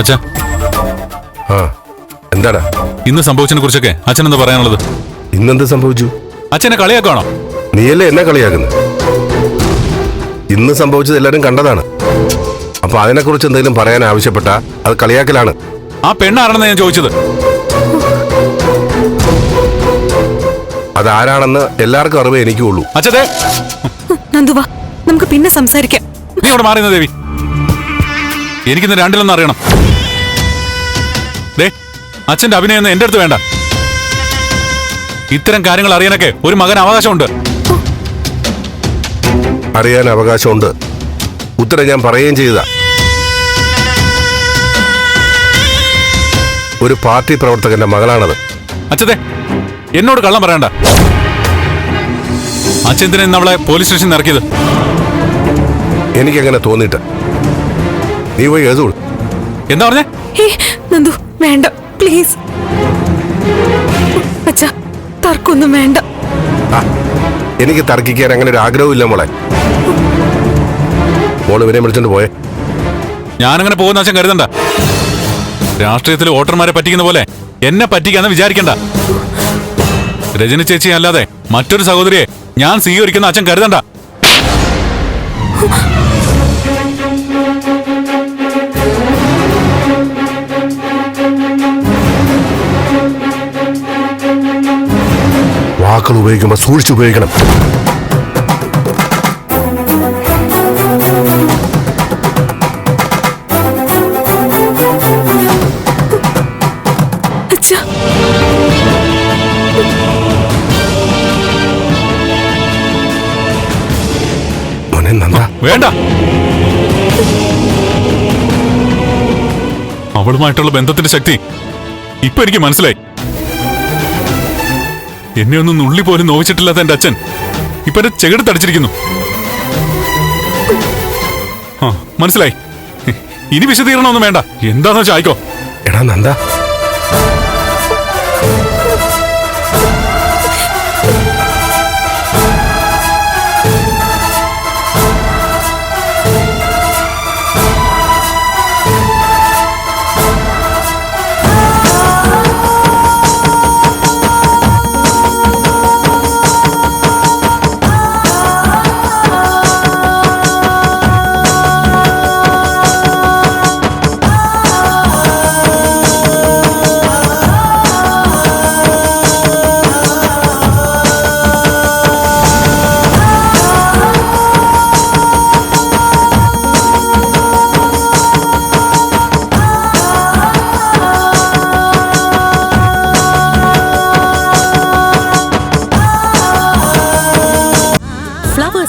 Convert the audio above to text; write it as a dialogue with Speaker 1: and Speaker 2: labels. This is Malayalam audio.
Speaker 1: അച്ഛാ.
Speaker 2: ആ എന്താടാ?
Speaker 1: ഇന്ന് സംഭവിച്ചതിനെ കുറിച്ചൊക്കെ അച്ഛൻ എന്താ പറയാനുള്ളത്?
Speaker 2: ഇന്നെന്ത് സംഭവിച്ചു?
Speaker 1: അച്ഛനെ കളിയാക്കാണോ
Speaker 2: നീയല്ലേ എന്നെ കളിയാക്കുന്നത് ഇന്ന് സംഭവിച്ചത് എല്ലാരും കണ്ടതാണ്. അപ്പൊ അതിനെക്കുറിച്ച് എന്തെങ്കിലും പറയാൻ ആവശ്യപ്പെട്ട അത് കളിയാക്കലാണ്.
Speaker 1: ആ പെണ്ണാരാണെന്ന് ഞാൻ ചോദിച്ചത്?
Speaker 2: അതാരാണെന്ന് എല്ലാവർക്കും അറിവേ എനിക്കുള്ളൂ.
Speaker 1: അച്ഛതേ
Speaker 3: നന്ദു വാ നമുക്ക് പിന്നെ സംസാരിക്കാം.
Speaker 1: നീ അവിടെ മാറിയെന്ന ദേവി. എനിക്കിന്ന് രണ്ടിലൊന്നും അറിയണം. ദേ അച്ഛന്റെ അഭിനയം ഒന്നും എന്റെ അടുത്ത് വേണ്ട. ഇത്തരം കാര്യങ്ങൾ അറിയാനൊക്കെ ഒരു മകൻ അവകാശമുണ്ട്.
Speaker 2: അറിയാൻ അവകാശമുണ്ട്. ഉത്തരം ഞാൻ പറയുകയും ചെയ്ത ഒരു പാർട്ടി പ്രവർത്തകന്റെ മകളാണത്.
Speaker 1: അച്ഛതേ എന്നോട് കള്ളം പറയണ്ട. അച്ഛൻ നമ്മളെ പോലീസ് സ്റ്റേഷനിൽ ഇറക്കിയത്?
Speaker 2: എനിക്കങ്ങനെ തോന്നിയിട്ട് നീ പോയി എഴുതൂ
Speaker 1: എന്താ പറഞ്ഞേ?
Speaker 3: നന്ദു. വേണ്ട പ്ലീസ് അച്ഛാ തർക്കൊന്നും വേണ്ട.
Speaker 2: എനിക്ക് തർക്കിക്കാൻ അങ്ങനെ ഒരു ആഗ്രഹമില്ല മോളെ. മോൾ ഇവരെ വിളിച്ചോണ്ട് പോയേ.
Speaker 1: ഞാനങ്ങനെ പോകുന്ന വശം കരുതണ്ട. രാഷ്ട്രീയത്തിൽ വോട്ടർമാരെ പറ്റിക്കുന്ന പോലെ എന്നെ പറ്റിക്കാന്ന് വിചാരിക്കണ്ട. രജനി ചേച്ചി അല്ലാതെ മറ്റൊരു സഹോദരിയെ ഞാൻ സ്വീകരിക്കുന്ന അച്ഛൻ കരുതണ്ട.
Speaker 2: വാക്കുകൾ ഉപയോഗിക്കുമ്പോൾ സൂക്ഷിച്ച് ഉപയോഗിക്കണം.
Speaker 1: വേണ്ട. അവളുമായിട്ടുള്ള ബന്ധത്തിന്റെ ശക്തി ഇപ്പൊ എനിക്ക് മനസ്സിലായി. എന്നെ ഒന്നും നുള്ളി പോലും നോവിച്ചിട്ടില്ലാത്ത എന്റെ അച്ഛൻ. ഇപ്പൊ എന്റെ ചെകിടത്തടിച്ചിരിക്കുന്നു ആ മനസ്സിലായി. ഇനി വിശദീകരണമൊന്നും വേണ്ട. എന്താന്ന് വെച്ചാൽ ആയിക്കോ.
Speaker 2: എടാ നന്ദ.